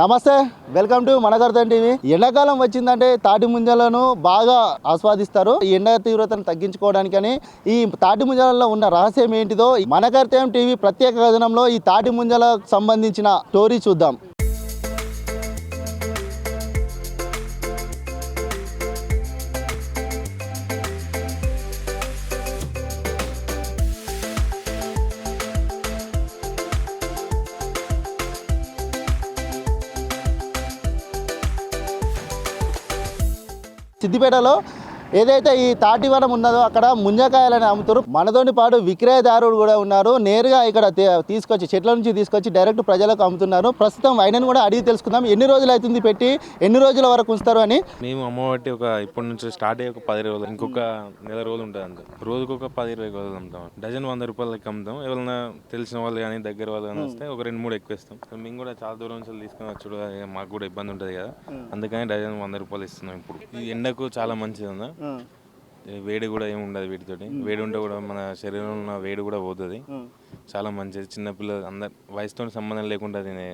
నమస్తే welcome to మనగర్ధన్ TV. ఎండాకాలం వచ్చిందంటే తాటి ముంజలను బాగా ఆస్వాదిస్తారు. ఈ ఎండ తీవ్రతను తగ్గించుకోవడానికని ఈ తాటి ముంజలలో ఉన్న రహస్యం ఏంటిదో మనకర్తయం టీవీ ప్రత్యేక కథనంలో ఈ తాటి ముంజలకు సంబంధించిన స్టోరీ చూద్దాం. సిద్దిపేటలో ఏదైతే ఈ తాటివనం ఉన్నదో అక్కడ ముంజకాయలని అమ్ముతారు. మనతోని పాటు విక్రయదారుడు కూడా ఉన్నారు. నేరుగా ఇక్కడ తీసుకొచ్చి చెట్ల నుంచి తీసుకొచ్చి డైరెక్ట్ ప్రజలకు అమ్ముతున్నారు. ప్రస్తుతం ఆయనను కూడా అడిగి తెలుసుకుందాం. ఎన్ని రోజులు అవుతుంది పెట్టి ఎన్ని రోజుల వరకు ఉంచుతారు అని? మేము అమ్మబట్టి ఒక ఇప్పటి నుంచి స్టార్ట్ అయ్యి ఒక పది రోజులు ఇంకొక నెల రోజులు ఉంటుంది అంతే. రోజుకు ఒక పది ఇరవై రోజులు అమ్ముతాం. డజన్ వంద రూపాయలకి అమ్ముతాం. ఎవరైనా తెలిసిన వాళ్ళు కానీ దగ్గర వాళ్ళు కానీ వస్తే ఒక రెండు మూడు ఎక్కువ ఇస్తాం. మేము కూడా చాలా దూరం నుంచి తీసుకొని వచ్చుడు మాకు కూడా ఇబ్బంది ఉంటుంది కదా. అందుకని డజన్ వంద రూపాయలు ఇస్తున్నాం ఇప్పుడు. ఈ ఎండకు చాలా మంచిది ఉందా వేడి కూడా ఏమి ఉండదు వీటితోటి. వేడి ఉంటే కూడా మన శరీరంలో ఉన్న వేడి కూడా పోతుంది. చాలా మంచిది. చిన్నపిల్లలు అందరు వయసుతో సంబంధం లేకుండా తినే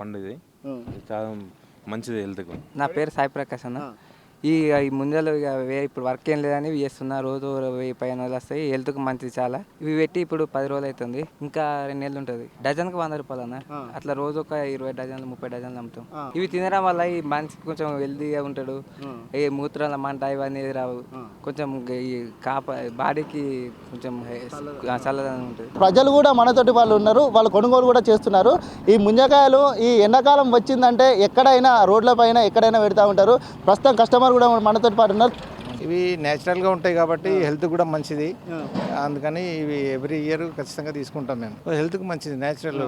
పండు ఇది. ఇది చాలా మంచిది హెల్త్కు. నా పేరు సాయి ప్రకాష్ అన్న. ఈ ఈ ముంజలు ఇక వే ఇప్పుడు వర్క్ ఏం లేదని ఇవి చేస్తున్నా రోజు వెయ్యి పైన రోజులు వస్తాయి హెల్త్కి మంచిది చాలా. ఇవి పెట్టి ఇప్పుడు పది రోజులు అవుతుంది ఇంకా రెండు నెలలు ఉంటుంది. డజన్కి వంద రూపాయలు అన్న. అట్లా రోజు ఒక ఇరవై డజన్లు ముప్పై డజన్లు అమ్ముతాం ఇవి తినడం వల్ల ఈ మనిషికి కొంచెం హెల్తీగా ఉంటాడు. ఈ మూత్రాల మంట ఇవన్నీ రావు. కొంచెం ఈ కాప బాడీకి కొంచెం చల్లదనం ఉంటుంది. ప్రజలు కూడా మనతోటి వాళ్ళు ఉన్నారు వాళ్ళు కొనుగోలు కూడా చేస్తున్నారు. ఈ ముంజకాయలు ఈ ఎండాకాలం వచ్చిందంటే ఎక్కడైనా రోడ్ల పైన ఎక్కడైనా పెడతా ఉంటారు. ప్రస్తుతం కస్టమర్ కూడా మనతోటి పాటు ఉన్నారు. ఇవి న్యాచురల్గా ఉంటాయి కాబట్టి హెల్త్ కూడా మంచిది. అందుకని ఇవి ఎవ్రీ ఇయర్ ఖచ్చితంగా తీసుకుంటాం మేము. హెల్త్కి మంచిది. న్యాచురల్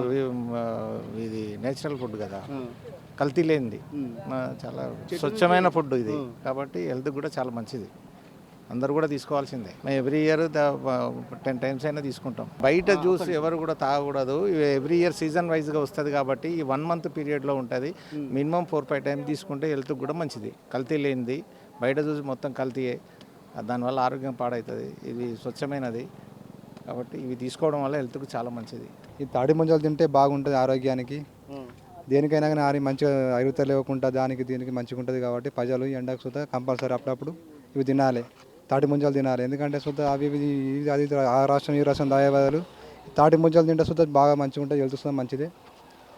ఇది నేచురల్ ఫుడ్ కదా. కల్తీ లేనిది. చాలా స్వచ్ఛమైన ఫుడ్ ఇది. కాబట్టి హెల్త్ కూడా చాలా మంచిది. అందరు కూడా తీసుకోవాల్సిందే. మేము ఎవ్రీ ఇయర్ టెన్ టైమ్స్ అయినా తీసుకుంటాం. బయట జ్యూస్ ఎవరు కూడా తాగకూడదు. ఇవి ఎవ్రీ ఇయర్ సీజన్ వైజ్గా వస్తుంది కాబట్టి ఈ వన్ మంత్ పీరియడ్లో ఉంటుంది. మినిమం ఫోర్ ఫైవ్ టైమ్స్ తీసుకుంటే హెల్త్ కూడా మంచిది. కల్తీ లేనిది. బయట జ్యూస్ మొత్తం కల్తీయే దానివల్ల ఆరోగ్యం పాడవుతుంది ఇది స్వచ్ఛమైనది. కాబట్టి ఇవి తీసుకోవడం వల్ల హెల్త్కు చాలా మంచిది. ఈ తాడి ముంజలు తింటే బాగుంటుంది ఆరోగ్యానికి. దేనికైనా కానీ ఆరి మంచిగా అరుగుత లేకుండా దానికి దీనికి మంచిగా ఉంటుంది కాబట్టి ప్రజలు ఎండకు సుతా కంపల్సరీ అప్పుడప్పుడు ఇవి తినాలి. తాటి ముంజలు తినాలి. ఎందుకంటే శుద్ధ అవి ఇది అది ఆ రాష్ట్రం ఈ రాష్ట్రం దాగే బదులు తాటి ముంజలు తింటే శుద్ధ బాగా మంచిగా ఉంటాయి హెల్త్ సుతా మంచిదే.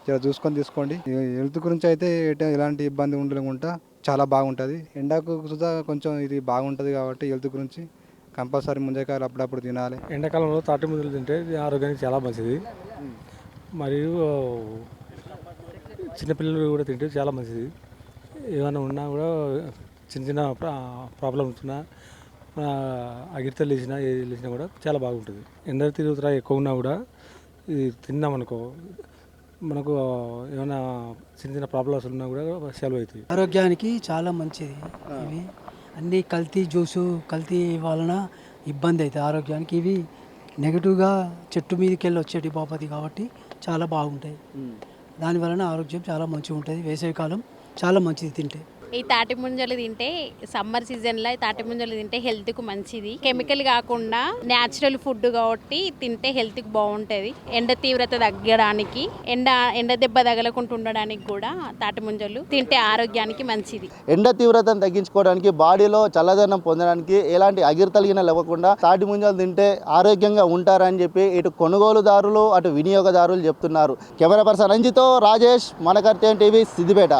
జర చూసుకొని తీసుకోండి. హెల్త్ గురించి అయితే ఎలాంటి ఇబ్బంది ఉండకుండా చాలా బాగుంటుంది. ఎండకు సుతా కొంచెం ఇది బాగుంటుంది కాబట్టి హెల్త్ గురించి కంపల్సరీ ముంజకాయలు అప్పుడప్పుడు తినాలి. ఎండాకాలంలో తాటి ముంజలు తింటే ఆరోగ్యానికి చాలా మంచిది. మరియు చిన్నపిల్లలు కూడా తింటే చాలా మంచిది. ఏమైనా ఉన్నా కూడా చిన్న చిన్న ప్రాబ్లమ్స్ ఉన్నా అగిరితలు లేచినా ఏది లేచినా కూడా చాలా బాగుంటుంది. ఎండ తీవ్రత ఎక్కువ ఉన్నా కూడా ఇది తిన్నామనుకో మనకు ఏమైనా చిన్న చిన్న ప్రాబ్లమ్స్ ఉన్నా కూడా సెలవు అవుతాయి. ఆరోగ్యానికి చాలా మంచిది. ఇవి అన్ని కల్తీ జ్యూసు కల్తీ వలన ఇబ్బంది అవుతుంది ఆరోగ్యానికి. ఇవి నెగిటివ్గా చెట్టు మీదకి వెళ్ళి వచ్చేటి బాపతి కాబట్టి చాలా బాగుంటాయి. దాని వలన ఆరోగ్యం చాలా మంచిగా ఉంటుంది. వేసవికాలం చాలా మంచిది తింటే. ఈ తాటి ముంజలు తింటే సమ్మర్ సీజన్లో ఈ తాటి ముంజలు తింటే హెల్త్కు మంచిది. కెమికల్ కాకుండా న్యాచురల్ ఫుడ్ కాబట్టి తింటే హెల్త్కి బాగుంటుంది. ఎండ తీవ్రత తగ్గడానికి ఎండ ఎండ దెబ్బ తగలకుండా ఉండడానికి కూడా తాటి ముంజలు తింటే ఆరోగ్యానికి మంచిది. ఎండ తీవ్రతను తగ్గించుకోవడానికి బాడీలో చల్లదనం పొందడానికి ఎలాంటి అగిరితలిగిన లేకుండా తాటి ముంజలు తింటే ఆరోగ్యంగా ఉంటారని చెప్పి ఇటు కొనుగోలుదారులు అటు వినియోగదారులు చెప్తున్నారు. కెమెరా పర్సన్ రంజితో రాజేష్ మనకర్తేన్ టీవీ సిద్దిపేట.